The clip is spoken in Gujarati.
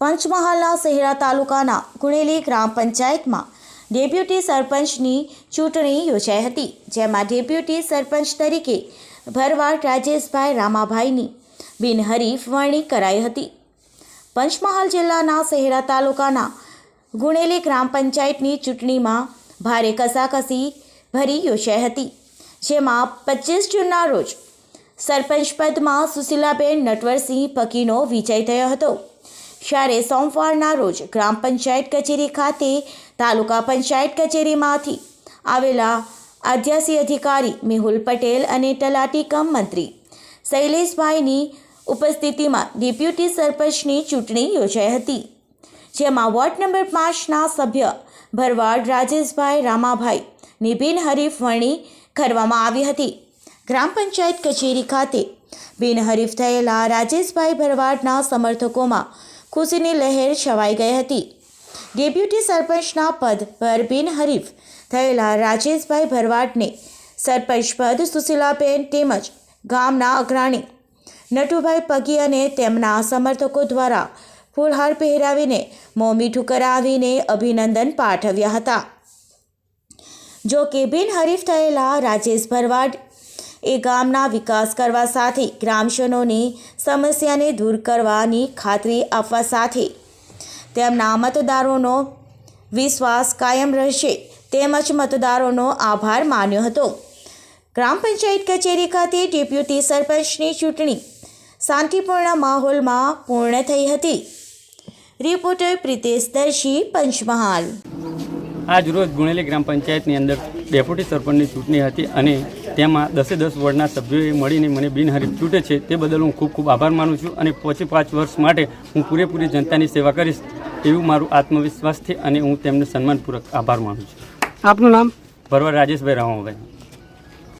પંચમહાલના શહેરા તાલુકાના ગુણેલી ગ્રામ પંચાયતમાં ડેપ્યુટી સરપંચની ચૂંટણી યોજાઈ હતી, જેમાં ડેપ્યુટી સરપંચ તરીકે ભરવાડ રાજેશભાઈ રામાભાઈની બિનહરીફ વરણી કરાઈ હતી. પંચમહાલ જિલ્લાના શહેરા તાલુકાના ગુણેલી ગ્રામ પંચાયતની ચૂંટણીમાં ભારે કસાકસી ભરી યોજાઈ હતી, જેમાં પચીસ જૂનના રોજ સરપંચ પદમાં સુશીલાબેન નટવરસિંહ પકીનો વિજય થયો હતો. જ્યારે સોમવારના રોજ ગ્રામ પંચાયત કચેરી ખાતે તાલુકા પંચાયત કચેરીમાંથી આવેલા આદ્યાસી અધિકારી મેહુલ પટેલ અને તલાટી કમ મંત્રી શૈલેષભાઈની ઉપસ્થિતિમાં ડેપ્યુટી સરપંચની ચૂંટણી યોજાઈ હતી, જેમાં વોર્ડ નંબર પાંચના સભ્ય ભરવાડ રાજેશભાઈ રામાભાઈની બિનહરીફ વરણી કરવામાં આવી હતી. ગ્રામ પંચાયત કચેરી ખાતે બિનહરીફ થયેલા રાજેશભાઈ ભરવાડના સમર્થકોમાં ખુશીની લહેર છવાઈ ગઈ હતી. ડેપ્યુટી સરપંચના પદ પર બિનહરીફ થયેલા રાજેશભાઈ ભરવાડને સરપંચ પદ સુશીલાબેન તેમજ ગામના અગ્રણી નટુભાઈ પગી અને તેમના સમર્થકો દ્વારા ફૂલહાર પહેરાવીને મોં કરાવીને અભિનંદન પાઠવ્યા હતા. જો કે બિનહરીફ થયેલા રાજેશ ભરવાડ એ ગામના વિકાસ કરવા સાથે ગ્રામજનોની સમસ્યાને દૂર કરવાની ખાતરી આપવા સાથે તેમના મતદારોનો વિશ્વાસ કાયમ રહેશે. તેમજ મતદારોનો આભાર માન્યો હતો. ગ્રામ પંચાયત કચેરી ખાતે ડેપ્યુટી સરપંચની ચૂંટણી શાંતિપૂર્ણ માહોલમાં પૂર્ણ થઈ હતી. રિપોર્ટર પ્રિતેશ દર્શી, પંચમહાલ. આજ રોજ ગુણેલી ગ્રામ પંચાયતની અંદર ડેપ્યુટી સરપંચની ચૂંટણી હતી અને તેમાં દસે દસ વોર્ડના સભ્યોએ મળીને મને બિનહરીફ ચૂંટે છે તે બદલ હું ખૂબ ખૂબ આભાર માનું છું અને પછી પાંચ વર્ષ માટે હું પૂરેપૂરી જનતાની સેવા કરીશ એવું મારું આત્મવિશ્વાસ છે અને હું તેમને સન્માનપૂર્વક આભાર માનું છું. આપનું નામ? ભરવા રાજેશભાઈ રામાભાઈ